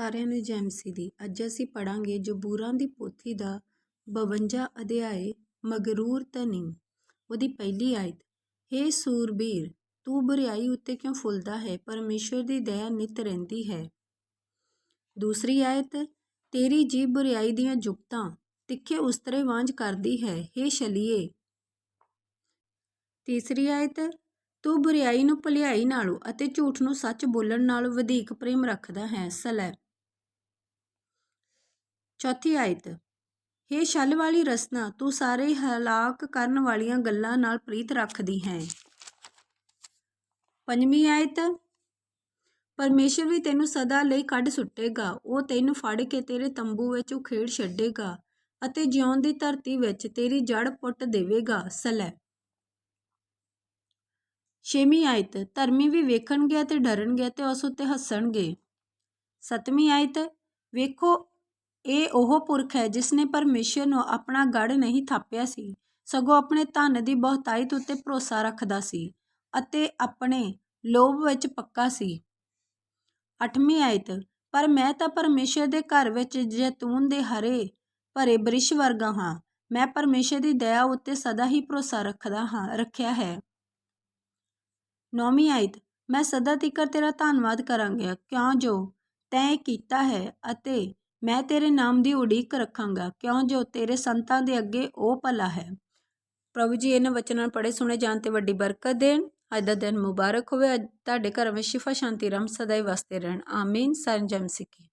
ਸਾਰਿਆਂ ਨੂੰ ਜੈਮਸੀ ਦੀ ਅੱਜ ਅਸੀਂ ਪੜਾਂਗੇ ਜਬੂਰਾਂ ਦੀ ਪੋਥੀ ਦਾ 52 ਅਧਿਆਏ, ਮਗਰੂਰ ਤਨੀ ਉਹਦੀ ਪਹਿਲੀ ਆਇਤ, ਹੇ ਸੂਰਬੀਰ, ਤੂੰ ਬੁਰੀਾਈ ਉੱਤੇ ਕਿਉਂ ਫੁੱਲਦਾ ਹੈ? ਪਰਮੇਸ਼ਵਰ ਦੀ ਦਇਆ ਨਿਤ ਰਹਿੰਦੀ ਹੈ। ਦੂਸਰੀ ਆਇਤ, ਤੇਰੀ ਜੀਭ ਬੁਰੀਾਈ ਦੀਆਂ ਜੁਗਤਾਂ, ਤਿੱਖੇ ਉਸਤਰੇ ਵਾਂਝ ਕਰਦੀ ਹੈ। ਹੇ ਸ਼ਲੀਏ ਤੀਸਰੀ ਆਇਤ, ਤੂੰ ਬੁਰੀਾਈ ਨੂੰ ਭਲਾਈ ਨਾਲੋਂ ਅਤੇ ਝੂਠ ਨੂੰ ਸੱਚ ਬੋਲਣ ਨਾਲੋਂ ਵਧੇਕ ਪ੍ਰੇਮ ਰੱਖਦਾ ਹੈ। ਸਲੈ। ਚੌਥੀ ਆਇਤ, ਹੇ ਛਲ ਵਾਲੀ ਰਸਨਾ, ਤੂੰ ਸਾਰੇ ਹਲਾਕ ਕਰਨ ਵਾਲੀਆਂ ਗੱਲਾਂ ਨਾਲ ਪ੍ਰੀਤ ਰੱਖਦੀ ਹੈ। ਪੰਜਵੀਂ ਆਇਤ, ਪਰਮੇਸ਼ਰ ਵੀ ਤੈਨੂੰ ਸਦਾ ਲਈ ਕੱਢ ਸੁੱਟੇਗਾ, ਉਹ ਤੈਨੂੰ ਫੜ ਕੇ ਤੇਰੇ ਤੰਬੂ ਵਿੱਚ ਉਖੇੜ ਛੱਡੇਗਾ ਅਤੇ ਜਿਉਣ ਦੀ ਧਰਤੀ ਵਿੱਚ ਤੇਰੀ ਜੜ ਪੁੱਟ ਦੇਵੇਗਾ ਸਲੈ ਛੇਵੀਂ ਆਇਤ, ਧਰਮੀ ਵੀ ਵੇਖਣਗੇ ਤੇ ਡਰਨਗੇ ਤੇ ਉਸ ਉੱਤੇ ਹੱਸਣਗੇ। ਸੱਤਵੀਂ ਆਇਤ, ਵੇਖੋ ਇਹ ਉਹ ਪੁਰਖ ਹੈ ਜਿਸ ਨੇ ਪਰਮੇਸ਼ਰ ਨੂੰ ਆਪਣਾ ਗੜ੍ਹ ਨਹੀਂ ਥਾਪਿਆ ਸੀ, ਸਗੋਂ ਆਪਣੇ ਧਨ ਦੀ ਬਹੁਤਾਇਤ ਉੱਤੇ ਭਰੋਸਾ ਰੱਖਦਾ ਸੀ ਅਤੇ ਆਪਣੇ ਲੋਭ ਵਿੱਚ ਪੱਕਾ ਸੀ। ਅੱਠਵੀਂ ਆਇਤ, ਪਰ ਮੈਂ ਤਾਂ ਪਰਮੇਸ਼ਰ ਦੇ ਘਰ ਵਿੱਚ ਜੈਤੂਨ ਦੇ ਹਰੇ ਭਰੇ ਬ੍ਰਿਸ਼ ਵਰਗਾ ਹਾਂ, ਮੈਂ ਪਰਮੇਸ਼ਰ ਦੀ ਦਇਆ ਉੱਤੇ ਸਦਾ ਹੀ ਭਰੋਸਾ ਰੱਖਦਾ ਹਾਂ, ਰੱਖਿਆ ਹੈ। ਨੌਵੀਂ ਆਇਤ, ਮੈਂ ਸਦਾ ਤੀਕਰ ਤੇਰਾ ਧੰਨਵਾਦ ਕਰਾਂਗਾ, ਕਿਉਂ ਜੋ ਤੈਂ ਇਹ ਕੀਤਾ ਹੈ ਅਤੇ ਮੈਂ ਤੇਰੇ ਨਾਮ ਦੀ ਉਡੀਕ ਰੱਖਾਂਗਾ, ਕਿਉਂ ਜੋ ਤੇਰੇ ਸੰਤਾਂ ਦੇ ਅੱਗੇ ਉਹ ਭਲਾ ਹੈ? ਪ੍ਰਭੂ ਜੀ, ਇਹਨਾਂ ਵਚਨਾਂ ਪੜ੍ਹੇ ਸੁਣੇ ਜਾਣ ਤੇ ਵੱਡੀ ਬਰਕਤ ਦੇਣ। ਅੱਜ ਦਾ ਦਿਨ ਮੁਬਾਰਕ ਹੋਵੇ। ਅੱਜ ਤੁਹਾਡੇ ਘਰ ਵਿੱਚ ਸ਼ਿਫਾ ਸ਼ਾਂਤੀ, ਰਮ ਸਦਾ ਹੀ ਵਸਦੇ ਰਹਿਣ। ਆਮੀਨ। ਸਰਜਮ ਸਿੱਖੀ